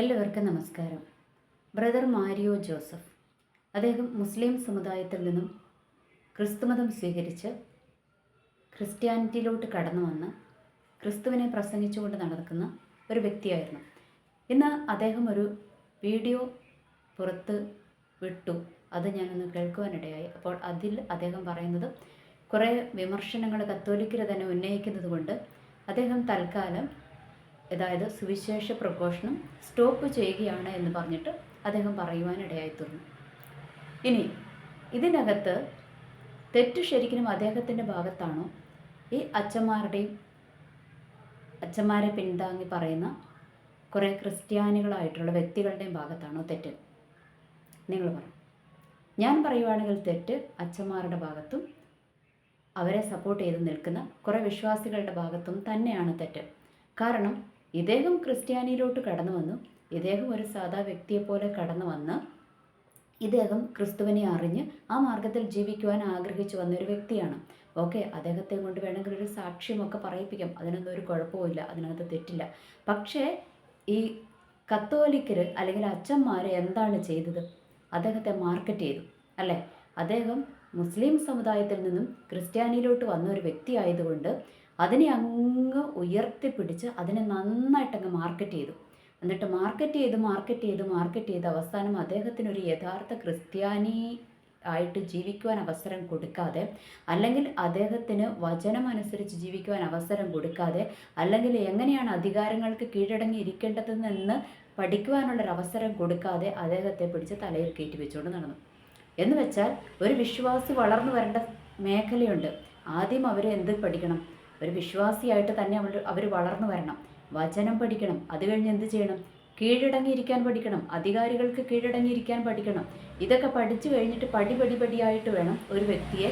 എല്ലാവർക്കും നമസ്കാരം. ബ്രദർ മാരിയോ ജോസഫ്. അദ്ദേഹം മുസ്ലിം സമുദായത്തിൽ നിന്നും ക്രിസ്തുമതം സ്വീകരിച്ച് ക്രിസ്ത്യാനിറ്റിയിലോട്ട് കടന്നു വന്ന് ക്രിസ്തുവിനെ പ്രസംഗിച്ചുകൊണ്ട് നടക്കുന്ന ഒരു വ്യക്തിയായിരുന്നു. ഇന്ന് അദ്ദേഹം ഒരു വീഡിയോ പുറത്ത് വിട്ടു. അത് ഞാനൊന്ന് കേൾക്കുവാനിടയായി. അപ്പോൾ അതിൽ അദ്ദേഹം പറയുന്നത് കുറേ വിമർശനങ്ങൾ കത്തോലിക്കർ തന്നെ ഉന്നയിക്കുന്നത് കൊണ്ട് അദ്ദേഹം തൽക്കാലം അതായത് സുവിശേഷ പ്രഘോഷണം സ്റ്റോപ്പ് ചെയ്യുകയാണ് എന്ന് പറഞ്ഞിട്ട് അദ്ദേഹം പറയുവാനിടയായി തീർന്നു. ഇനി ഇതിനകത്ത് തെറ്റ് ശരിക്കും അദ്ദേഹത്തിന്റെ ഭാഗത്താണോ? ഈ അച്ഛന്മാരുടെയും അച്ഛന്മാരെ പിന്താങ്ങി പറയുന്ന കുറേ ക്രിസ്ത്യാനികളായിട്ടുള്ള വ്യക്തികളുടെയും ഭാഗത്താണോ തെറ്റ്? നിങ്ങൾ പറയും ഞാൻ പറയുവാണെങ്കിൽ തെറ്റ് അച്ഛന്മാരുടെ ഭാഗത്തും അവരെ സപ്പോർട്ട് ചെയ്ത് നിൽക്കുന്ന കുറേ വിശ്വാസികളുടെ ഭാഗത്തും തന്നെയാണ് തെറ്റ്. കാരണം ഇദ്ദേഹം ക്രിസ്ത്യാനിയിലോട്ട് കടന്നു വന്നു. ഇദ്ദേഹം ഒരു സാധാ വ്യക്തിയെപ്പോലെ കടന്നു വന്ന് ഇദ്ദേഹം ക്രിസ്തുവിനെ അറിഞ്ഞ് ആ മാർഗത്തിൽ ജീവിക്കുവാൻ ആഗ്രഹിച്ചു വന്നൊരു വ്യക്തിയാണ്. ഓക്കെ അദ്ദേഹത്തെ കൊണ്ട് വേണമെങ്കിൽ ഒരു സാക്ഷ്യമൊക്കെ പറയിപ്പിക്കാം. അതിനൊന്നും ഒരു കുഴപ്പമില്ല അതിനകത്ത് തെറ്റില്ല. പക്ഷേ ഈ കത്തോലിക്കർ അല്ലെങ്കിൽ അച്ഛന്മാർ എന്താണ് ചെയ്തത്? അദ്ദേഹത്തെ മാർക്കറ്റ് ചെയ്തു അല്ലേ? അദ്ദേഹം മുസ്ലിം സമുദായത്തിൽ നിന്നും ക്രിസ്ത്യാനിയിലോട്ട് വന്ന ഒരു വ്യക്തി ആയതുകൊണ്ട് അതിനെ അങ്ങ് ഉയർത്തിപ്പിടിച്ച് അതിനെ നന്നായിട്ടങ്ങ് മാർക്കറ്റ് ചെയ്തു. എന്നിട്ട് മാർക്കറ്റ് ചെയ്ത് മാർക്കറ്റ് ചെയ്ത് മാർക്കറ്റ് ചെയ്ത് അവസാനം അദ്ദേഹത്തിന് ഒരു യഥാർത്ഥ ക്രിസ്ത്യാനി ആയിട്ട് ജീവിക്കുവാൻ അവസരം കൊടുക്കാതെ അല്ലെങ്കിൽ അദ്ദേഹത്തിന് വചനമനുസരിച്ച് ജീവിക്കുവാൻ അവസരം കൊടുക്കാതെ അല്ലെങ്കിൽ എങ്ങനെയാണ് അധികാരങ്ങൾക്ക് കീഴടങ്ങി ഇരിക്കേണ്ടതെന്ന് പഠിക്കുവാനുള്ളൊരു അവസരം കൊടുക്കാതെ അദ്ദേഹത്തെ പിടിച്ച് തലയിൽ കയറ്റി വെച്ചുകൊണ്ട് നടന്നു. എന്ന് വെച്ചാൽ ഒരു വിശ്വാസി വളർന്നു വരേണ്ട മേഖലയുണ്ട്. ആദ്യം അവരെ എന്ത് പഠിക്കണം? ഒരു വിശ്വാസിയായിട്ട് തന്നെ അവൾ അവർ വളർന്നു വരണം. വചനം പഠിക്കണം അത് കഴിഞ്ഞ് എന്ത് ചെയ്യണം? കീഴടങ്ങിയിരിക്കാൻ പഠിക്കണം അധികാരികൾക്ക് കീഴടങ്ങിയിരിക്കാൻ പഠിക്കണം. ഇതൊക്കെ പഠിച്ചു കഴിഞ്ഞിട്ട് പടി പടി പടിയായിട്ട് വേണം ഒരു വ്യക്തിയെ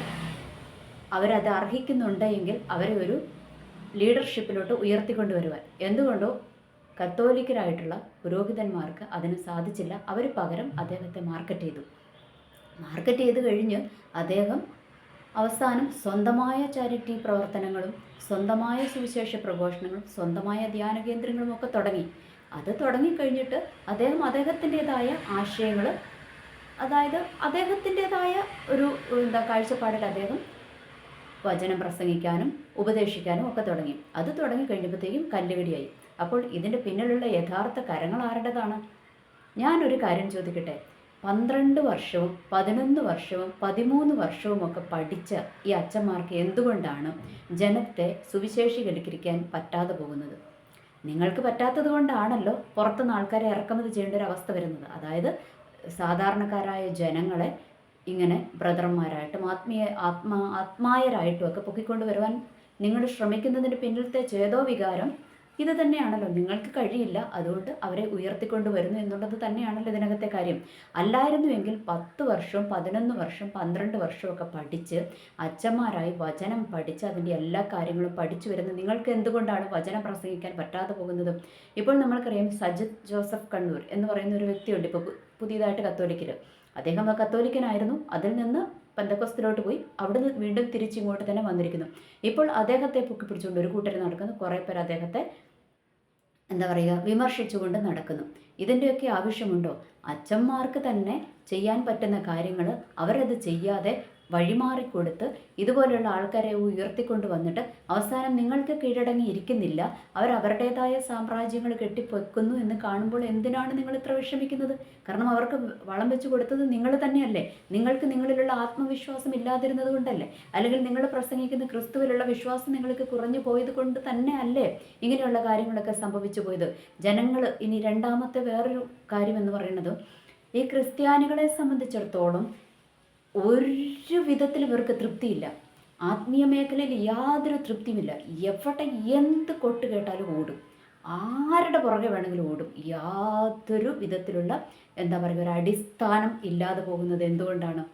അവരത് അർഹിക്കുന്നുണ്ടെങ്കിൽ അവരെ ഒരു ലീഡർഷിപ്പിലോട്ട് ഉയർത്തിക്കൊണ്ടുവരുവാൻ. എന്തുകൊണ്ടോ കത്തോലിക്കരായിട്ടുള്ള പുരോഹിതന്മാർക്ക് അതിന് സാധിച്ചില്ല. അവർ പകരം അദ്ദേഹത്തെ മാർക്കറ്റ് ചെയ്തു. മാർക്കറ്റ് ചെയ്ത് കഴിഞ്ഞ് അദ്ദേഹം അവസാനം സ്വന്തമായ ചാരിറ്റി പ്രവർത്തനങ്ങളും സ്വന്തമായ സുവിശേഷ പ്രഘോഷണങ്ങളും സ്വന്തമായ ധ്യാന കേന്ദ്രങ്ങളും ഒക്കെ തുടങ്ങി. അത് തുടങ്ങിക്കഴിഞ്ഞിട്ട് അദ്ദേഹം അദ്ദേഹത്തിന്റെതായ ആശയങ്ങൾ അതായത് അദ്ദേഹത്തിന്റെതായ ഒരു എന്താ കാഴ്ചപ്പാടിൽ അദ്ദേഹം വചനം പ്രസംഗിക്കാനും ഉപദേശിക്കാനും ഒക്കെ തുടങ്ങി. അത് തുടങ്ങി കഴിഞ്ഞപ്പോഴത്തേക്കും കല്ലുകടിയായി. അപ്പോൾ ഇതിന്റെ പിന്നിലുള്ള യഥാർത്ഥ കരങ്ങൾ ആരുടേതാണ്? ഞാനൊരു കാര്യം ചോദിക്കട്ടെ? പന്ത്രണ്ട് വർഷവും പതിനൊന്ന് വർഷവും പതിമൂന്ന് വർഷവും ഒക്കെ പഠിച്ച ഈ അച്ഛന്മാർക്ക് എന്തുകൊണ്ടാണ് ജനത്തെ സുവിശേഷീകരിക്കാൻ പറ്റാതെ പോകുന്നത്? നിങ്ങൾക്ക് പറ്റാത്തത് കൊണ്ടാണല്ലോ പുറത്തുനിന്ന് ആൾക്കാരെ ഇറക്കുമതി ചെയ്യേണ്ട ഒരു അവസ്ഥ വരുന്നത്. അതായത് സാധാരണക്കാരായ ജനങ്ങളെ ഇങ്ങനെ ബ്രദർമാരായിട്ടും ആത്മീയ ആത്മാ ആത്മായരായിട്ടും ഒക്കെ പൊക്കിക്കൊണ്ട് വരുവാൻ നിങ്ങൾ ശ്രമിക്കുന്നതിന്റെ പിന്നിലത്തെ ചേതോ വികാരം ഇത് തന്നെയാണല്ലോ. നിങ്ങൾക്ക് കഴിയില്ല. അതുകൊണ്ട് അവരെ ഉയർത്തിക്കൊണ്ട് വരുന്നു എന്നുള്ളത് തന്നെയാണല്ലോ ഇതിനകത്തെ കാര്യം. അല്ലായിരുന്നുവെങ്കിൽ പത്ത് വർഷവും പതിനൊന്ന് വർഷം പന്ത്രണ്ട് വർഷമൊക്കെ പഠിച്ച് അച്ഛന്മാരായി വചനം പഠിച്ച് അതിന്റെ എല്ലാ കാര്യങ്ങളും പഠിച്ചു വരുന്നത് നിങ്ങൾക്ക് എന്തുകൊണ്ടാണ് വചനം പ്രസംഗിക്കാൻ പറ്റാതെ പോകുന്നത്? ഇപ്പോൾ നമ്മൾക്കറിയാം സജിത് ജോസഫ് കണ്ണൂർ എന്ന് പറയുന്ന ഒരു വ്യക്തിയുണ്ട്. ഇപ്പോൾ പുതിയതായിട്ട് കത്തോലിക്കൽ അദ്ദേഹം കത്തോലിക്കനായിരുന്നു. അതിൽ നിന്ന് പന്തക്കോസ്തിലോട്ട് പോയി അവിടുന്ന് വീണ്ടും തിരിച്ചിങ്ങോട്ട് തന്നെ വന്നിരിക്കുന്നു. ഇപ്പോൾ അദ്ദേഹത്തെ പൊക്കി പിടിച്ചുകൊണ്ട് ഒരു കൂട്ടർ നടക്കുന്നു. കുറേ പേർ അദ്ദേഹത്തെ എന്താ പറയുക വിമർശിച്ചുകൊണ്ട് നടക്കുന്നു. ഇതിന്റെയൊക്കെ ആവശ്യമുണ്ടോ? അച്ഛന്മാർക്ക് തന്നെ ചെയ്യാൻ പറ്റുന്ന കാര്യങ്ങൾ അവരത് ചെയ്യാതെ വഴിമാറിക്കൊടുത്ത് ഇതുപോലെയുള്ള ആൾക്കാരെ ഉയർത്തിക്കൊണ്ട് വന്നിട്ട് അവസാനം നിങ്ങൾക്ക് കീഴടങ്ങിയിരിക്കുന്നില്ല അവർ അവരുടേതായ സാമ്രാജ്യങ്ങൾ കെട്ടിപ്പൊക്കുന്നു എന്ന് കാണുമ്പോൾ എന്തിനാണ് നിങ്ങൾ ഇത്ര വിഷമിക്കുന്നത്? കാരണം അവർക്ക് വളം വെച്ച് കൊടുത്തത് നിങ്ങൾ തന്നെയല്ലേ. നിങ്ങൾക്ക് നിങ്ങളിലുള്ള ആത്മവിശ്വാസം ഇല്ലാതിരുന്നത് കൊണ്ടല്ലേ. അല്ലെങ്കിൽ നിങ്ങൾ പ്രസംഗിക്കുന്ന ക്രിസ്തുവിലുള്ള വിശ്വാസം നിങ്ങൾക്ക് കുറഞ്ഞു പോയത് കൊണ്ട് തന്നെ അല്ലേ ഇങ്ങനെയുള്ള കാര്യങ്ങളൊക്കെ സംഭവിച്ചു പോയത്. ജനങ്ങൾ ഇനി രണ്ടാമത്തെ വേറൊരു കാര്യം എന്ന് പറയുന്നത് ഈ ക്രിസ്ത്യാനികളെ സംബന്ധിച്ചിടത്തോളം ഒരു വിധത്തിൽ ഇവർക്ക് തൃപ്തിയില്ല. ആത്മീയ മേഖലയിൽ യാതൊരു തൃപ്തിയുമില്ല. എവിടെ എന്ത് കൊട്ട് കേട്ടാലും ഓടും. ആരുടെ പുറകെ വേണമെങ്കിലും ഓടും. യാതൊരു വിധത്തിലുള്ള എന്താ പറയുക ഒരു അടിസ്ഥാനം ഇല്ലാതെ പോകുന്നത് എന്തുകൊണ്ടാണ്?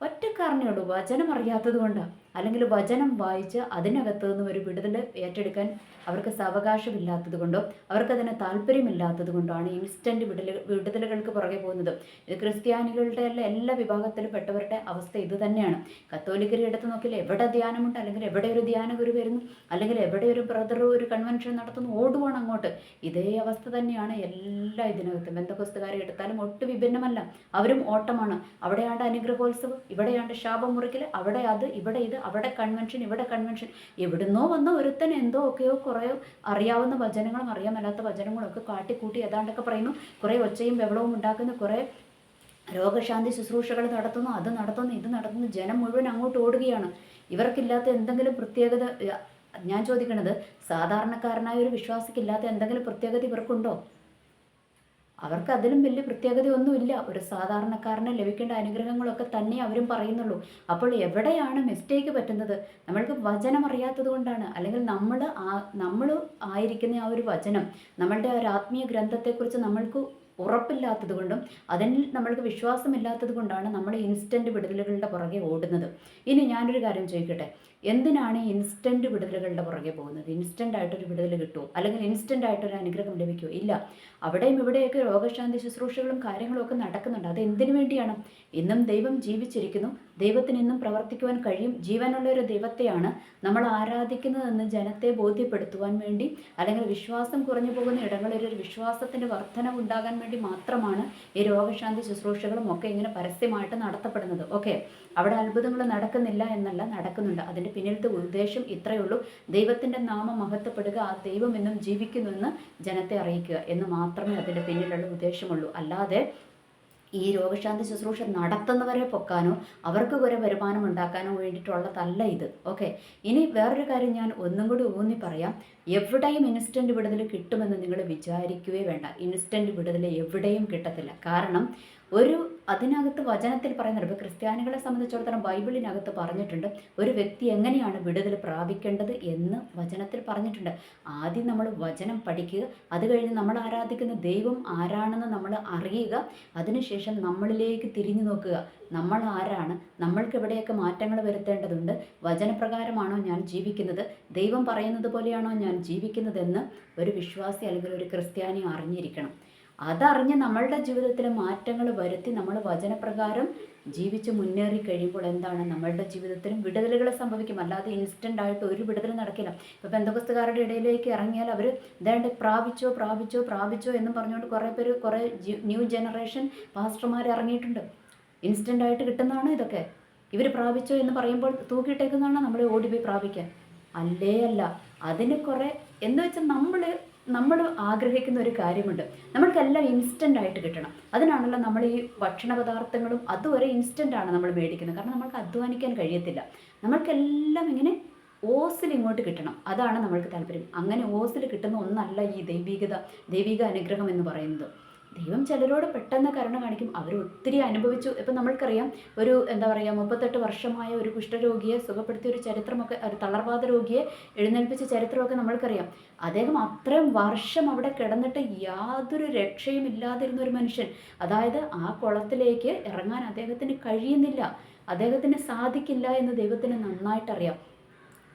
ഒറ്റ കാരണമേ ഉള്ളൂ. വചനം അറിയാത്തത് കൊണ്ടാണ് അല്ലെങ്കിൽ വചനം വായിച്ച് അതിനകത്ത് നിന്ന് ഒരു വിടുതൽ ഏറ്റെടുക്കാൻ അവർക്ക് സാവകാശമില്ലാത്തത് കൊണ്ടോ അവർക്കതിന് താല്പര്യമില്ലാത്തത് കൊണ്ടാണ് ഇൻസ്റ്റന്റ് വിടല വിടുതലുകൾക്ക് പുറകെ പോകുന്നത്. ഇത് ക്രിസ്ത്യാനികളുടെ എല്ലാ വിഭാഗത്തിലും പെട്ടവരുടെ അവസ്ഥ ഇത് തന്നെയാണ്. കത്തോലിക്കരെ എടുത്ത് നോക്കിയാൽ എവിടെ ധ്യാനമുണ്ട് അല്ലെങ്കിൽ എവിടെ ഒരു ധ്യാന ഗുരു വരുന്നു അല്ലെങ്കിൽ എവിടെ ഒരു ബ്രദർ ഒരു കൺവെൻഷൻ നടത്തുന്നു ഓടുവാണ് അങ്ങോട്ട്. ഇതേ അവസ്ഥ തന്നെയാണ് എല്ലാ ഇതിനകത്തും. ബന്ധപുസ്തകാരെ എടുത്താലും ഒട്ടും വിഭിന്നമല്ല. അവരും ഓട്ടമാണ്. അവിടെയാണ്ട് അനുഗ്രഹോത്സവം ഇവിടെയാണ്ട് ശാപം മുറിക്കൽ അവിടെ അത് ഇവിടെ ഇത് അവിടെ കൺവെൻഷൻ ഇവിടെ കൺവെൻഷൻ എവിടുന്നോ വന്ന ഒരുത്തൻ എന്തോ ഒക്കെയോ കുറേ അറിയാവുന്ന വചനങ്ങളും അറിയാൻ മേലാത്ത വചനങ്ങളും ഒക്കെ കാട്ടിക്കൂട്ടി ഏതാണ്ടൊക്കെ പറയുന്നു. കുറേ ഒച്ചയും ബഹളവും ഉണ്ടാക്കുന്ന കുറേ രോഗശാന്തി ശുശ്രൂഷകൾ നടത്തുന്നു അത് നടത്തുന്നു ഇത് നടത്തുന്നു. ജനം മുഴുവൻ അങ്ങോട്ട് ഓടുകയാണ്. ഇവർക്കില്ലാത്ത എന്തെങ്കിലും പ്രത്യേകത ഞാൻ ചോദിക്കണത് സാധാരണക്കാരനായ ഒരു വിശ്വാസിക്കില്ലാത്ത എന്തെങ്കിലും പ്രത്യേകത ഇവർക്കുണ്ടോ? അവർക്ക് അതിലും വലിയ പ്രത്യേകതയൊന്നുമില്ല. ഒരു സാധാരണക്കാരന് ലഭിക്കേണ്ട അനുഗ്രഹങ്ങളൊക്കെ തന്നെ അവരും പറയുന്നുള്ളൂ. അപ്പോൾ എവിടെയാണ് മിസ്റ്റേക്ക് പറ്റുന്നത്? നമ്മൾക്ക് വചനം അറിയാത്തത് കൊണ്ടാണ്. അല്ലെങ്കിൽ നമ്മൾ നമ്മൾ ആയിരിക്കുന്ന ആ ഒരു വചനം നമ്മളുടെ ആ ഒരു ആത്മീയ ഗ്രന്ഥത്തെക്കുറിച്ച് നമ്മൾക്ക് ഉറപ്പില്ലാത്തത് കൊണ്ടും അതിൽ നമ്മൾക്ക് വിശ്വാസമില്ലാത്തത് കൊണ്ടാണ് നമ്മൾ ഇൻസ്റ്റന്റ് വിടുതലുകളുടെ പുറകെ ഓടുന്നത്. ഇനി ഞാനൊരു കാര്യം ചോദിക്കട്ടെ? എന്തിനാണ് ഇൻസ്റ്റന്റ് വിടുതലുകളുടെ പുറകെ പോകുന്നത്? ഇൻസ്റ്റന്റ് ആയിട്ടൊരു വിടുതൽ കിട്ടുമോ അല്ലെങ്കിൽ ഇൻസ്റ്റന്റ് ആയിട്ടൊരു അനുഗ്രഹം ലഭിക്കുമോ ഇല്ല. അവിടെയും ഇവിടെയൊക്കെ രോഗശാന്തി ശുശ്രൂഷകളും കാര്യങ്ങളും ഒക്കെ നടക്കുന്നുണ്ട്. അത് എന്തിനു വേണ്ടിയാണ്? ഇന്നും ദൈവം ജീവിച്ചിരിക്കുന്നു. ദൈവത്തിന് ഇന്നും പ്രവർത്തിക്കുവാൻ കഴിയും. ജീവനുള്ള ഒരു ദൈവത്തെയാണ് നമ്മൾ ആരാധിക്കുന്നതെന്ന് ജനത്തെ ബോധ്യപ്പെടുത്തുവാൻ വേണ്ടി അല്ലെങ്കിൽ വിശ്വാസം കുറഞ്ഞു പോകുന്ന ഇടങ്ങളിൽ ഒരു വിശ്വാസത്തിന്റെ വർധനവ് ഉണ്ടാകാൻ വേണ്ടി മാത്രമാണ് ഈ രോഗശാന്തി ശുശ്രൂഷകളും ഒക്കെ ഇങ്ങനെ പരസ്യമായിട്ട് നടത്തപ്പെടുന്നത്. ഓക്കെ അവിടെ അത്ഭുതങ്ങൾ നടക്കുന്നില്ല എന്നല്ല നടക്കുന്നുണ്ട്. അതിന്റെ പിന്നിലത്തെ ഉദ്ദേശം ഇത്രയേ ഉള്ളൂ. ദൈവത്തിന്റെ നാമം മഹത്വപ്പെടുക ആ ദൈവം എന്നും ജീവിക്കുന്നുവെന്ന് ജനത്തെ അറിയിക്കുക എന്ന് മാത്രമേ അതിന്റെ പിന്നിലുള്ള ഉദ്ദേശമുള്ളൂ. അല്ലാതെ ഈ രോഗശാന്തി ശുശ്രൂഷ നടത്തുന്നവരെ പൊക്കാനോ അവർക്ക് കുറെ വരുമാനം ഉണ്ടാക്കാനോ വേണ്ടിയിട്ടുള്ളതല്ല ഇത്. ഓക്കെ. ഇനി വേറൊരു കാര്യം ഞാൻ ഒന്നും കൂടി ഊന്നി പറയാം. എവിടെയും ഇൻസ്റ്റന്റ് വിടുതൽ കിട്ടുമെന്ന് നിങ്ങൾ വിചാരിക്കുകയേ വേണ്ട. ഇൻസ്റ്റന്റ് വിടുതൽ എവിടെയും കിട്ടത്തില്ല. കാരണം ഒരു അതിനകത്ത് വചനത്തിൽ പറയുന്നുണ്ട്. ഇപ്പോൾ ക്രിസ്ത്യാനികളെ സംബന്ധിച്ചിടത്തോളം ബൈബിളിനകത്ത് പറഞ്ഞിട്ടുണ്ട് ഒരു വ്യക്തി എങ്ങനെയാണ് വിടുതൽ പ്രാപിക്കേണ്ടത് എന്ന് വചനത്തിൽ പറഞ്ഞിട്ടുണ്ട്. ആദ്യം നമ്മൾ വചനം പഠിക്കുക അത് കഴിഞ്ഞ് നമ്മൾ ആരാധിക്കുന്ന ദൈവം ആരാണെന്ന് നമ്മൾ അറിയുക അതിനുശേഷം നമ്മളിലേക്ക് തിരിഞ്ഞു നോക്കുക. നമ്മൾ ആരാണ്? നമ്മൾക്ക് എവിടെയൊക്കെ മാറ്റങ്ങൾ വരുത്തേണ്ടതുണ്ട്? വചനപ്രകാരമാണോ ഞാൻ ജീവിക്കുന്നത്? ദൈവം പറയുന്നത് പോലെയാണോ ഞാൻ ജീവിക്കുന്നതെന്ന് ഒരു വിശ്വാസി അല്ലെങ്കിൽ ഒരു ക്രിസ്ത്യാനി അറിഞ്ഞിരിക്കണം. അതറിഞ്ഞ് നമ്മളുടെ ജീവിതത്തിൽ മാറ്റങ്ങൾ വരുത്തി നമ്മൾ വചനപ്രകാരം ജീവിച്ച് മുന്നേറി കഴിയുമ്പോൾ എന്താണ്? നമ്മളുടെ ജീവിതത്തിലും വിടുതലുകൾ സംഭവിക്കും. അല്ലാതെ ഇൻസ്റ്റന്റ് ആയിട്ട് ഒരു വിടുതൽ നടക്കില്ല. ഇപ്പോൾ ബന്ധുപുസ്തകാരുടെ ഇടയിലേക്ക് ഇറങ്ങിയാൽ അവർ ഇതാണ്ട് പ്രാപിച്ചോ പ്രാപിച്ചോ പ്രാപിച്ചോ എന്ന് പറഞ്ഞുകൊണ്ട് കുറേ പേര് കുറേ ന്യൂ ജനറേഷൻ പാസ്റ്റർമാർ ഇറങ്ങിയിട്ടുണ്ട്. ഇൻസ്റ്റന്റ് ആയിട്ട് കിട്ടുന്നതാണ് ഇതൊക്കെ. ഇവർ പ്രാപിച്ചോ എന്ന് പറയുമ്പോൾ തൂക്കിയിട്ടേക്കുന്നതാണ് നമ്മൾ ഓടിപ്പോയി പ്രാപിക്കാൻ. അല്ലേ അല്ല. അതിന് കുറേ എന്ന് വെച്ചാൽ നമ്മൾ നമ്മൾ ആഗ്രഹിക്കുന്ന ഒരു കാര്യമുണ്ട്. നമ്മൾക്കെല്ലാം ഇൻസ്റ്റന്റ് ആയിട്ട് കിട്ടണം. അതിനാണല്ലോ നമ്മൾ ഈ ഭക്ഷണ പദാർത്ഥങ്ങളും അതുവരെ ഇൻസ്റ്റന്റ് ആണ് നമ്മൾ മേടിക്കുന്നത്. കാരണം നമ്മൾക്ക് അധ്വാനിക്കാൻ കഴിയത്തില്ല. നമ്മൾക്കെല്ലാം ഇങ്ങനെ ഓസിൽ ഇങ്ങോട്ട് കിട്ടണം. അതാണ് നമ്മൾക്ക് താല്പര്യം. അങ്ങനെ ഓസിൽ കിട്ടുന്ന ഒന്നല്ല ഈ ദൈവികത ദൈവിക അനുഗ്രഹം എന്ന് പറയുന്നത്. ദൈവം ചിലരോട് പെട്ടെന്ന് കരുണ കാണിക്കും. അവർ ഒത്തിരി അനുഭവിച്ചു. ഇപ്പം നമ്മൾക്കറിയാം ഒരു എന്താ പറയുക മുപ്പത്തെട്ട് വർഷമായ ഒരു കുഷ്ഠരോഗിയെ സുഖപ്പെടുത്തിയ ഒരു ചരിത്രമൊക്കെ ഒരു തളർവാദ രോഗിയെ എഴുന്നേൽപ്പിച്ച ചരിത്രമൊക്കെ നമ്മൾക്കറിയാം. അദ്ദേഹം അത്രയും വർഷം അവിടെ കിടന്നിട്ട് യാതൊരു രക്ഷയും ഇല്ലാതിരുന്ന ഒരു മനുഷ്യൻ. അതായത് ആ കുളത്തിലേക്ക് ഇറങ്ങാൻ അദ്ദേഹത്തിന് കഴിയുന്നില്ല. അദ്ദേഹത്തിന് സാധിക്കില്ല എന്ന് ദൈവത്തിന് നന്നായിട്ടറിയാം.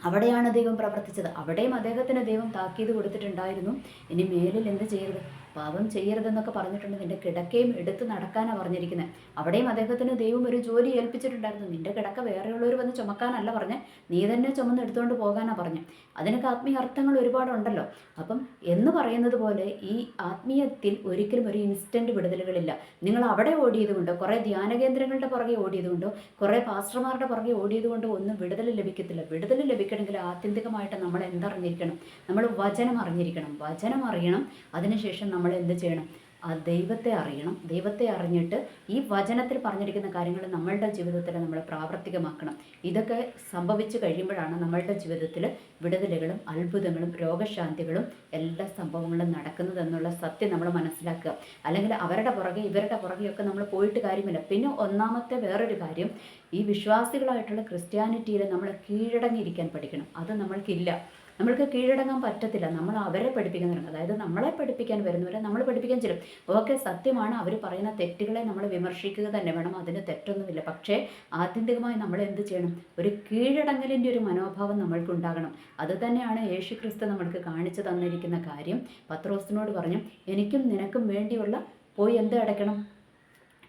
അവിടെയാണ് ദൈവം പ്രവർത്തിച്ചത്. അവിടെയും അദ്ദേഹത്തിന് ദൈവം താക്കീത് കൊടുത്തിട്ടുണ്ടായിരുന്നു. ഇനി മേലിൽ എന്ത് ചെയ്യരുത്? പാപം ചെയ്യരുതെന്നൊക്കെ പറഞ്ഞിട്ടുണ്ട്. നിന്റെ കിടക്കയും എടുത്ത് നടക്കാനാണ് പറഞ്ഞിരിക്കുന്നത് അവിടെയും അദ്ദേഹത്തിന് ദൈവം ഒരു ജോലി ഏൽപ്പിച്ചിട്ടുണ്ടായിരുന്നു. നിന്റെ കിടക്ക വേറെയുള്ളവർ വന്ന് ചുമക്കാനല്ല പറഞ്ഞ്. നീ തന്നെ ചുമന്ന് എടുത്തുകൊണ്ട് പോകാനാണ് പറഞ്ഞു. അതിനൊക്കെ ആത്മീയ അർത്ഥങ്ങൾ ഒരുപാടുണ്ടല്ലോ. അപ്പം എന്ന് പറയുന്നത് പോലെ ഈ ആത്മീയത്തിൽ ഒരിക്കലും ഒരു ഇൻസ്റ്റന്റ് വിടുതലുകളില്ല. നിങ്ങൾ അവിടെ ഓടിയത് കൊണ്ടോ കുറേ ധ്യാന കേന്ദ്രങ്ങളുടെ പുറകെ ഓടിയത് കൊണ്ടോ കുറേ പാസ്റ്റർമാരുടെ പുറകെ ഓടിയത് കൊണ്ടോ ഒന്നും വിടുതൽ ലഭിക്കത്തില്ല. വിടുതൽ ലഭിക്കണമെങ്കിൽ ആത്യന്തികമായിട്ട് നമ്മൾ എന്തറിഞ്ഞിരിക്കണം? നമ്മൾ വചനം അറിഞ്ഞിരിക്കണം. വചനം അറിയണം. അതിനുശേഷം നമ്മൾ എന്ത് ചെയ്യണം? ആ ദൈവത്തെ അറിയണം. ദൈവത്തെ അറിഞ്ഞിട്ട് ഈ വചനത്തിൽ പറഞ്ഞിരിക്കുന്ന കാര്യങ്ങൾ നമ്മളുടെ ജീവിതത്തിൽ നമ്മൾ പ്രാവർത്തികമാക്കണം. ഇതൊക്കെ സംഭവിച്ചു കഴിയുമ്പോഴാണ് നമ്മളുടെ ജീവിതത്തിൽ വിടുതലുകളും അത്ഭുതങ്ങളും രോഗശാന്തികളും എല്ലാ സംഭവങ്ങളും നടക്കുന്നത് എന്നുള്ള സത്യം നമ്മൾ മനസ്സിലാക്കുക. അല്ലെങ്കിൽ അവരുടെ പുറകെ ഇവരുടെ പുറകെയൊക്കെ നമ്മൾ പോയിട്ട് കാര്യമില്ല. പിന്നെ ഒന്നാമത്തെ വേറൊരു കാര്യം ഈ വിശ്വാസികളായിട്ടുള്ള ക്രിസ്ത്യാനിറ്റിയിൽ നമ്മൾ കീഴടങ്ങിയിരിക്കാൻ പഠിക്കണം. അത് നമ്മൾക്കില്ല. നമ്മൾക്ക് കീഴടങ്ങാൻ പറ്റത്തില്ല. നമ്മൾ അവരെ പഠിപ്പിക്കാൻ തുടങ്ങും അതായത് നമ്മളെ പഠിപ്പിക്കാൻ വരുന്നവരെ നമ്മൾ പഠിപ്പിക്കാൻ ചെല്ലും. ഓക്കെ സത്യമാണ്. അവർ പറയുന്ന തെറ്റുകളെ നമ്മൾ വിമർശിക്കുക തന്നെ വേണം. അതിന് തെറ്റൊന്നുമില്ല. പക്ഷേ ആത്യന്തികമായി നമ്മൾ എന്ത് ചെയ്യണം? ഒരു കീഴടങ്ങലിന്റെ ഒരു മനോഭാവം നമ്മൾക്ക് ഉണ്ടാകണം. അത് തന്നെയാണ് യേശു ക്രിസ്തു നമ്മൾക്ക് കാണിച്ചു തന്നിരിക്കുന്ന കാര്യം. പത്രോസിനോട് പറഞ്ഞു എനിക്കും നിനക്കും വേണ്ടിയുള്ള പോയി എന്ത് അടയ്ക്കണം?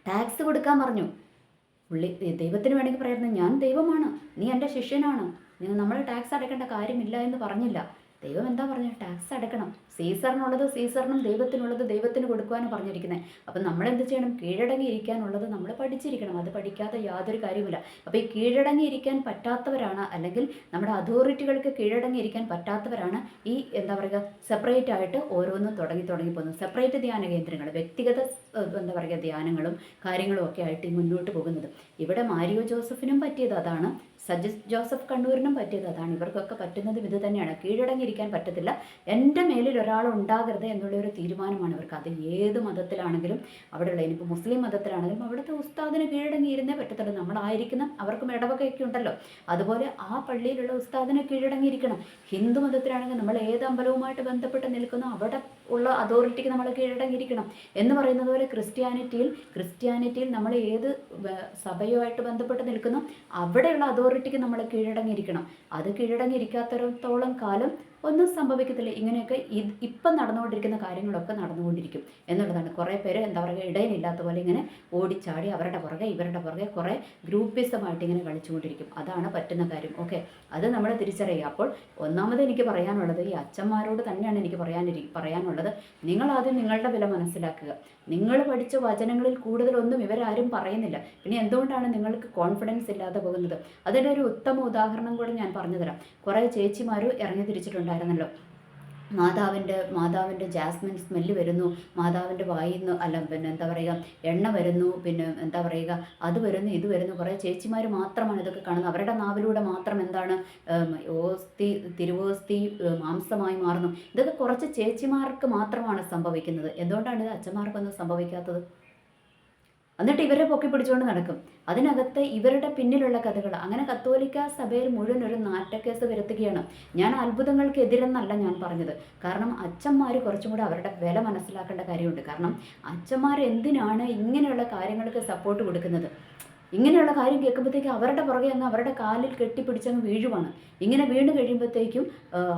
ടാക്സ് കൊടുക്കാൻ പറഞ്ഞു. പുള്ളി ദൈവത്തിന് വേണമെങ്കിൽ പറയുന്നത് ഞാൻ ദൈവമാണ്. നീ എന്റെ ശിഷ്യനാണ്. നിങ്ങൾ നമ്മൾ ടാക്സ് അടയ്ക്കേണ്ട കാര്യമില്ല എന്ന് പറഞ്ഞില്ല. ദൈവം എന്താ പറഞ്ഞത് ടാക്സ് അടയ്ക്കണം സീസറിനുള്ളത് സീസറിനും ദൈവത്തിനുള്ളത് ദൈവത്തിന് കൊടുക്കുവാനും പറഞ്ഞിരിക്കുന്നത് അപ്പം നമ്മൾ എന്ത് ചെയ്യണം? കീഴടങ്ങി ഇരിക്കാനുള്ളത് നമ്മൾ പഠിച്ചിരിക്കണം. അത് പഠിക്കാതെ യാതൊരു കാര്യമില്ല അപ്പോൾ ഈ കീഴടങ്ങി ഇരിക്കാൻ പറ്റാത്തവരാണ് അല്ലെങ്കിൽ നമ്മുടെ അതോറിറ്റികൾക്ക് കീഴടങ്ങി ഇരിക്കാൻ പറ്റാത്തവരാണ് ഈ എന്താ പറയുക സെപ്പറേറ്റ് ആയിട്ട് ഓരോന്നും തുടങ്ങി തുടങ്ങി പോകുന്നത്. സെപ്പറേറ്റ് ധ്യാന കേന്ദ്രങ്ങൾ വ്യക്തിഗത എന്താ പറയുക ധ്യാനങ്ങളും കാര്യങ്ങളും ഒക്കെ ആയിട്ട് മുന്നോട്ട് പോകുന്നത്. ഇവിടെ മാരിയോ ജോസഫിനും പറ്റിയത് അതാണ്. സജിത് ജോസഫ് കണ്ണൂരിനും പറ്റിയത് അതാണ്. ഇവർക്കൊക്കെ പറ്റുന്നത് ഇത് തന്നെയാണ്. കീഴടങ്ങിയിരിക്കാൻ പറ്റത്തില്ല. എന്റെ മേലിൽ ഒരാൾ ഉണ്ടാകരുത് എന്നുള്ള ഒരു തീരുമാനമാണ് ഇവർക്ക്. അത് ഏത് മതത്തിലാണെങ്കിലും അവിടെയുള്ള ഇനിയിപ്പോൾ മുസ്ലിം മതത്തിലാണെങ്കിലും അവിടുത്തെ ഉസ്താദിന് കീഴടങ്ങിയിരുന്നേ പറ്റത്തുള്ളൂ. നമ്മളായിരിക്കുന്ന അവർക്കും ഇടവകയൊക്കെ ഉണ്ടല്ലോ. അതുപോലെ ആ പള്ളിയിലുള്ള ഉസ്താദിനെ കീഴടങ്ങിയിരിക്കണം. ഹിന്ദു മതത്തിലാണെങ്കിൽ നമ്മൾ ഏത് അമ്പലവുമായിട്ട് ബന്ധപ്പെട്ട് നിൽക്കുന്നോ അവിടെ ഉള്ള അതോറിറ്റിക്ക് നമ്മൾ കീഴടങ്ങിയിരിക്കണം. എന്ന് പറയുന്നത് പോലെ ക്രിസ്ത്യാനിറ്റിയിൽ ക്രിസ്ത്യാനിറ്റിയിൽ നമ്മൾ ഏത് സഭയുമായിട്ട് ബന്ധപ്പെട്ട് നിൽക്കുന്നു അവിടെയുള്ള അതോറിറ്റിക്ക് നമ്മൾ കീഴടങ്ങിയിരിക്കണം. അത് കീഴടങ്ങിയിരിക്കാത്തടത്തോളം കാലം ഒന്നും സംഭവിക്കത്തില്ല. ഇങ്ങനെയൊക്കെ ഇത് ഇപ്പം നടന്നുകൊണ്ടിരിക്കുന്ന കാര്യങ്ങളൊക്കെ നടന്നുകൊണ്ടിരിക്കും. എന്നുള്ളതാണ്. കുറേ പേര് എന്താ പറയുക ഇടയിലില്ലാത്ത പോലെ ഇങ്ങനെ ഓടിച്ചാടി അവരുടെ പുറകെ ഇവരുടെ പുറകെ കുറേ ഗ്രൂപ്പിസമായിട്ട് ഇങ്ങനെ കളിച്ചുകൊണ്ടിരിക്കും. അതാണ് പറ്റുന്ന കാര്യം. ഓക്കെ. അത് നമ്മൾ തിരിച്ചറിയുക. അപ്പോൾ ഒന്നാമത് എനിക്ക് പറയാനുള്ളത് ഈ അച്ഛന്മാരോട് തന്നെയാണ് എനിക്ക് പറയാനിരി പറയാനുള്ളത്. നിങ്ങൾ ആദ്യം നിങ്ങളുടെ വില മനസ്സിലാക്കുക. നിങ്ങൾ പഠിച്ച വചനങ്ങളിൽ കൂടുതലൊന്നും ഇവരാരും പറയുന്നില്ല. പിന്നെ എന്തുകൊണ്ടാണ് നിങ്ങൾക്ക് കോൺഫിഡൻസ് ഇല്ലാതെ പോകുന്നത്? അതിന്റെ ഒരു ഉത്തമ ഉദാഹരണം കൂടെ ഞാൻ പറഞ്ഞുതരാം. കുറേ ചേച്ചിമാർ ഇറങ്ങി തിരിച്ചിട്ടുണ്ടായിരുന്നല്ലോ. മാതാവിന്റെ മാതാവിന്റെ ജാസ്മിൻ സ്മെല്ല് വരുന്നു മാതാവിന്റെ വായിൽ നിന്ന് അല്ല പിന്നെ എന്താ പറയുക എണ്ണ വരുന്നു പിന്നെ എന്താ പറയുക അത് വരുന്നു ഇത് വരുന്നു കുറേ ചേച്ചിമാർ മാത്രമാണ് ഇതൊക്കെ കാണുന്നത്. അവരുടെ നാവിലൂടെ മാത്രം എന്താണ് ഓസ്തി തിരുവോസ്തി മാംസമായി മാറുന്നു. ഇതൊക്കെ കുറച്ച് ചേച്ചിമാർക്ക് മാത്രമാണ് സംഭവിക്കുന്നത്. എന്തുകൊണ്ടാണ് ഇത് അച്ഛന്മാർക്കൊന്നും സംഭവിക്കാത്തത്? എന്നിട്ട് ഇവരെ പൊക്കി പിടിച്ചുകൊണ്ട് നടക്കും. അതിനകത്ത് ഇവരുടെ പിന്നിലുള്ള കഥകൾ. അങ്ങനെ കത്തോലിക്ക സഭയിൽ മുഴുവൻ ഒരു നാറ്റക്കേസ് വരുത്തുകയാണ്. ഞാൻ അത്ഭുതങ്ങൾക്കെതിരെന്നല്ല ഞാൻ പറഞ്ഞത്. കാരണം അച്ഛന്മാർ കുറച്ചും കൂടെ അവരുടെ വില മനസ്സിലാക്കേണ്ട കാര്യമുണ്ട്. കാരണം അച്ഛന്മാർ എന്തിനാണ് ഇങ്ങനെയുള്ള കാര്യങ്ങൾക്ക് സപ്പോർട്ട് കൊടുക്കുന്നത്? ഇങ്ങനെയുള്ള കാര്യം കേൾക്കുമ്പോഴത്തേക്കും അവരുടെ പുറകെ അങ്ങ് അവരുടെ കാലിൽ കെട്ടിപ്പിടിച്ചങ്ങ് വീഴുവാണ്. ഇങ്ങനെ വീണ് കഴിയുമ്പോഴത്തേക്കും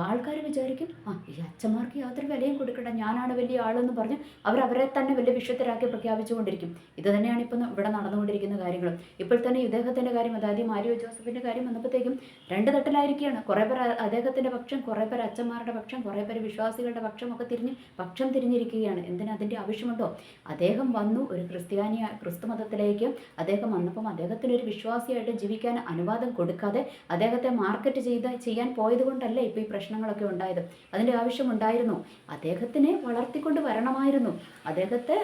ആൾക്കാർ വിചാരിക്കും ആ ഈ അച്ഛന്മാർക്ക് യാതൊരു വിലയും കൊടുക്കണ്ട ഞാനാണ് വലിയ ആളെന്ന് പറഞ്ഞ് അവരവരെ തന്നെ വലിയ വിഷയത്തിലാക്കി പ്രഖ്യാപിച്ചുകൊണ്ടിരിക്കും. ഇത് തന്നെയാണ് ഇപ്പം ഇവിടെ നടന്നുകൊണ്ടിരിക്കുന്ന കാര്യങ്ങൾ. ഇപ്പോൾ തന്നെ ഇദ്ദേഹത്തിന്റെ കാര്യം അതായത് മാരിയോ ജോസഫിന്റെ കാര്യം വന്നപ്പോഴത്തേക്കും രണ്ട് തട്ടിലായിരിക്കുകയാണ്. കുറേ പേർ അദ്ദേഹത്തിന്റെ പക്ഷം കുറേ പേർ അച്ഛന്മാരുടെ പക്ഷം കുറേ പേർ വിശ്വാസികളുടെ പക്ഷം ഒക്കെ തിരിഞ്ഞ് പക്ഷം തിരിഞ്ഞിരിക്കുകയാണ്. എന്തിനാ അതിന്റെ ആവശ്യമുണ്ടോ? അദ്ദേഹം വന്നു ഒരു ക്രിസ്ത്യാനി ക്രിസ്തു മതത്തിലേക്ക് അദ്ദേഹം വന്നപ്പം അദ്ദേഹത്തിന് ഒരു വിശ്വാസിയായിട്ട് ജീവിക്കാൻ അനുവാദം കൊടുക്കാതെ അദ്ദേഹത്തെ മാർക്കറ്റ് ചെയ്ത് ചെയ്യാൻ പോയത് കൊണ്ടല്ല ഇപ്പോൾ ഈ പ്രശ്നങ്ങളൊക്കെ ഉണ്ടായത്. അതിന്റെ ആവശ്യമുണ്ടായിരുന്നു. അദ്ദേഹത്തിനെ വളർത്തിക്കൊണ്ട് വരണമായിരുന്നു. അദ്ദേഹത്തെ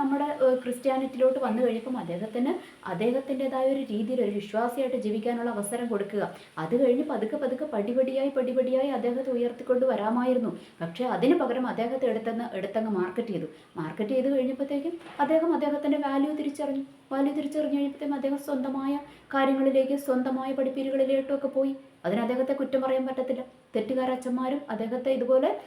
നമ്മുടെ ക്രിസ്ത്യാനിറ്റിയിലോട്ട് വന്നു കഴിയുമ്പം അദ്ദേഹത്തിന് അദ്ദേഹത്തിന്റെതായ ഒരു രീതിയിൽ ഒരു വിശ്വാസിയായിട്ട് ജീവിക്കാനുള്ള അവസരം കൊടുക്കുക. അത് കഴിഞ്ഞ് പതുക്കെ പതുക്കെ പടിപടിയായി പടിപടിയായി അദ്ദേഹത്തെ ഉയർത്തിക്കൊണ്ട് വരാമായിരുന്നു. പക്ഷേ അതിന് പകരം അദ്ദേഹത്തെ എടുത്തെന്ന് എടുത്തങ്ങ് മാർക്കറ്റ് ചെയ്തു. മാർക്കറ്റ് ചെയ്ത് കഴിഞ്ഞപ്പോഴത്തേക്കും അദ്ദേഹം അദ്ദേഹത്തിന്റെ വാല്യൂ തിരിച്ചറിഞ്ഞു. വാല്യൂ തിരിച്ചറിഞ്ഞു കഴിഞ്ഞപ്പോഴത്തേക്കും അദ്ദേഹം സ്വന്തമായ കാര്യങ്ങളിലേക്ക് സ്വന്തമായ പഠിപ്പീരുകളിലേക്കൊക്കെ പോയി. അതിന് അദ്ദേഹത്തെ കുറ്റം പറയാൻ പറ്റത്തില്ല. തെറ്റുകാരച്ഛന്മാരും അദ്ദേഹത്തെ ഇതുപോലെ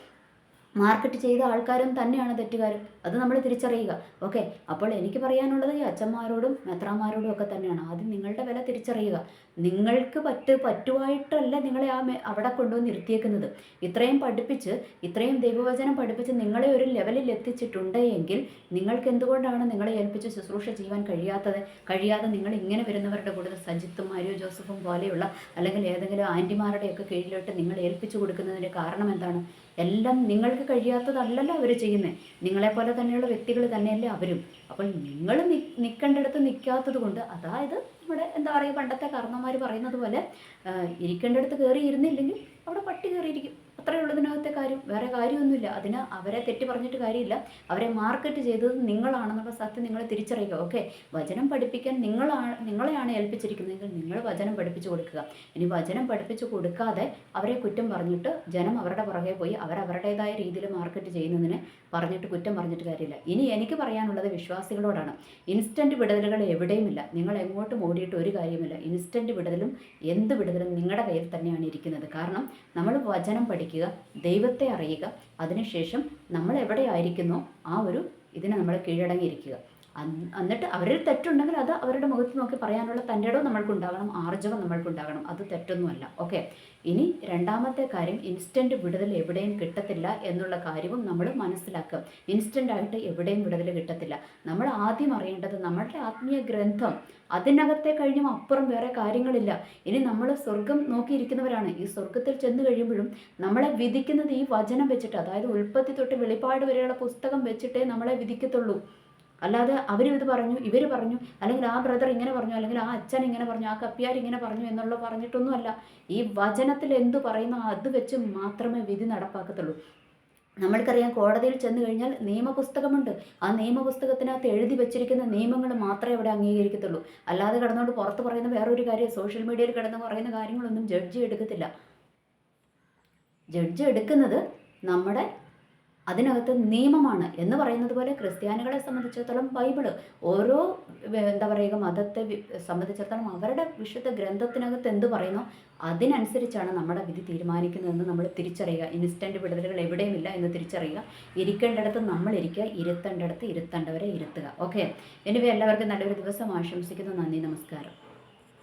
മാർക്കറ്റ് ചെയ്ത ആൾക്കാരും തന്നെയാണ് തെറ്റുകാർ അത് നമ്മൾ തിരിച്ചറിയുക. ഓക്കെ അപ്പോൾ എനിക്ക് പറയാനുള്ളത് ഈ അച്ഛന്മാരോടും മെത്രാന്മാരോടും ഒക്കെ തന്നെയാണ്. ആദ്യം നിങ്ങളുടെ വില തിരിച്ചറിയുക. നിങ്ങൾക്ക് പറ്റ് പറ്റുമായിട്ടല്ല നിങ്ങളെ ആ അവിടെ കൊണ്ടുവന്ന് നിർത്തിയേക്കുന്നത്. ഇത്രയും പഠിപ്പിച്ച് ഇത്രയും ദൈവവചനം പഠിപ്പിച്ച് നിങ്ങളെ ഒരു ലെവലിൽ എത്തിച്ചിട്ടുണ്ട് എങ്കിൽ നിങ്ങൾക്ക് എന്തുകൊണ്ടാണ് നിങ്ങളെ ഏൽപ്പിച്ച് ശുശ്രൂഷ ചെയ്യാൻ കഴിയാത്തത്? കഴിയാതെ നിങ്ങൾ ഇങ്ങനെ വരുന്നവരുടെ കൂടെ സജിത്തും മാരിയോ ജോസഫും പോലെയുള്ള അല്ലെങ്കിൽ ഏതെങ്കിലും ആന്റിമാരുടെയൊക്കെ കീഴിലോട്ട് നിങ്ങൾ ഏൽപ്പിച്ചു കൊടുക്കുന്നതിന്റെ കാരണം എന്താണ്? എല്ലാം നിങ്ങൾക്ക് കഴിയാത്തതല്ലല്ലോ അവർ ചെയ്യുന്നത്. നിങ്ങളെപ്പോലെ തന്നെയുള്ള വ്യക്തികൾ തന്നെയല്ലേ അവരും. അപ്പോൾ നിങ്ങൾ നിൽക്കേണ്ടടുത്ത് നിൽക്കാത്തത് കൊണ്ട് അതായത് നമ്മുടെ എന്താ പറയുക പണ്ടത്തെ കർണന്മാർ പറയുന്നത് പോലെ ഇരിക്കേണ്ടടുത്ത് കയറി ഇരുന്നില്ലെങ്കിൽ അവിടെ പട്ടി കയറിയിരിക്കും അത്രയേ ഉള്ളതിനകത്തെ കാര്യം. വേറെ കാര്യമൊന്നുമില്ല. അതിന് അവരെ തെറ്റി പറഞ്ഞിട്ട് കാര്യമില്ല. അവരെ മാർക്കറ്റ് ചെയ്തത് നിങ്ങളാണെന്നുള്ള സത്യം നിങ്ങൾ തിരിച്ചറിയുക ഓക്കെ വചനം പഠിപ്പിക്കാൻ നിങ്ങളാണ് നിങ്ങളെയാണ് ഏൽപ്പിച്ചിരിക്കുന്നതെങ്കിൽ നിങ്ങൾ വചനം പഠിപ്പിച്ചു കൊടുക്കുക. ഇനി വചനം പഠിപ്പിച്ചു കൊടുക്കാതെ അവരെ കുറ്റം പറഞ്ഞിട്ട് ജനം അവരുടെ പുറകെ പോയി അവരവരുടേതായ രീതിയിൽ മാർക്കറ്റ് ചെയ്യുന്നതിന് പറഞ്ഞിട്ട് കുറ്റം പറഞ്ഞിട്ട് കാര്യമില്ല. ഇനി എനിക്ക് പറയാനുള്ളത് വിശ്വാസികളോടാണ്. ഇൻസ്റ്റന്റ് വിടുതലുകൾ എവിടെയുമില്ല. നിങ്ങൾ എങ്ങോട്ടും ഓടിയിട്ട് ഒരു കാര്യമില്ല ഇൻസ്റ്റന്റ് വിടുതലും എന്ത് വിടുതലും നിങ്ങളുടെ കയ്യിൽ തന്നെയാണ് ഇരിക്കുന്നത്. കാരണം നമ്മൾ വചനം പഠിക്കുക ദൈവത്തെ അറിയുക അതിനുശേഷം നമ്മൾ എവിടെ എവിടെയായിരിക്കുന്നോ ആ ഒരു ഇതിനെ നമ്മൾ കീഴടങ്ങിയിരിക്കുക. എന്നിട്ട് അവരിൽ തെറ്റുണ്ടെങ്കിൽ അത് അവരുടെ മുഖത്ത് നോക്കി പറയാനുള്ള തന്റെ ഇടവും നമ്മൾക്കുണ്ടാകണം ആർജവം നമ്മൾക്കുണ്ടാകണം. അത് തെറ്റൊന്നുമല്ല. ഓക്കെ. ഇനി രണ്ടാമത്തെ കാര്യം ഇൻസ്റ്റന്റ് വിടുതൽ എവിടെയും കിട്ടത്തില്ല എന്നുള്ള കാര്യവും നമ്മൾ മനസ്സിലാക്കുക. ഇൻസ്റ്റന്റ് ആയിട്ട് എവിടെയും വിടുതൽ കിട്ടത്തില്ല. നമ്മൾ ആദ്യം അറിയേണ്ടത് നമ്മളുടെ ആത്മീയ ഗ്രന്ഥം. അതിനകത്തെ കഴിഞ്ഞും അപ്പുറം വേറെ കാര്യങ്ങളില്ല. ഇനി നമ്മൾ സ്വർഗം നോക്കിയിരിക്കുന്നവരാണ്. ഈ സ്വർഗത്തിൽ ചെന്ന് കഴിയുമ്പോഴും നമ്മളെ വിധിക്കുന്നത് ഈ വചനം വെച്ചിട്ട് അതായത് ഉൽപ്പത്തി തൊട്ട് വെളിപ്പാട് വരെയുള്ള പുസ്തകം വെച്ചിട്ടേ നമ്മളെ വിധിക്കത്തുള്ളൂ. അല്ലാതെ അവരും ഇത് പറഞ്ഞു ഇവർ പറഞ്ഞു അല്ലെങ്കിൽ ആ ബ്രദർ ഇങ്ങനെ പറഞ്ഞു അല്ലെങ്കിൽ ആ അച്ഛൻ ഇങ്ങനെ പറഞ്ഞു ആ കപ്പിയാർ ഇങ്ങനെ പറഞ്ഞു എന്നുള്ള പറഞ്ഞിട്ടൊന്നുമല്ല. ഈ വചനത്തിൽ എന്ത് പറയുന്ന അത് വെച്ച് മാത്രമേ വിധി നടപ്പാക്കത്തുള്ളൂ. നമ്മൾക്കറിയാം കോടതിയിൽ ചെന്ന് കഴിഞ്ഞാൽ നിയമപുസ്തകമുണ്ട്. ആ നിയമപുസ്തകത്തിനകത്ത് എഴുതി വെച്ചിരിക്കുന്ന നിയമങ്ങൾ മാത്രമേ ഇവിടെ അംഗീകരിക്കത്തുള്ളൂ. അല്ലാതെ കിടന്നുകൊണ്ട് പുറത്ത് പറയുന്ന വേറൊരു കാര്യം സോഷ്യൽ മീഡിയയിൽ കിടന്ന് പറയുന്ന കാര്യങ്ങളൊന്നും ജഡ്ജി എടുക്കത്തില്ല. ജഡ്ജി എടുക്കുന്നത് നമ്മുടെ അതിനകത്ത് നിയമമാണ് എന്ന് പറയുന്നത് പോലെ ക്രിസ്ത്യാനികളെ സംബന്ധിച്ചിടത്തോളം ബൈബിൾ ഓരോ എന്താ പറയുക മതത്തെ സംബന്ധിച്ചിടത്തോളം അവരുടെ വിശുദ്ധ ഗ്രന്ഥത്തിനകത്ത് എന്ത് പറയുന്നോ? അതിനനുസരിച്ചാണ് നമ്മുടെ വിധി തീരുമാനിക്കുന്നതെന്ന് നമ്മൾ തിരിച്ചറിയുക. ഇൻസ്റ്റന്റ് വിടുതലുകൾ എവിടെയുമില്ല എന്ന് തിരിച്ചറിയുക. ഇരിക്കേണ്ടടത്ത് നമ്മൾ ഇരിക്കുക ഇരുത്തേണ്ടടത്ത് ഇരുത്തേണ്ടവരെ ഇരുത്തുക. ഓക്കെ? എനിവേ എല്ലാവർക്കും നല്ലൊരു ദിവസം ആശംസിക്കുന്നു. നന്ദി നമസ്കാരം.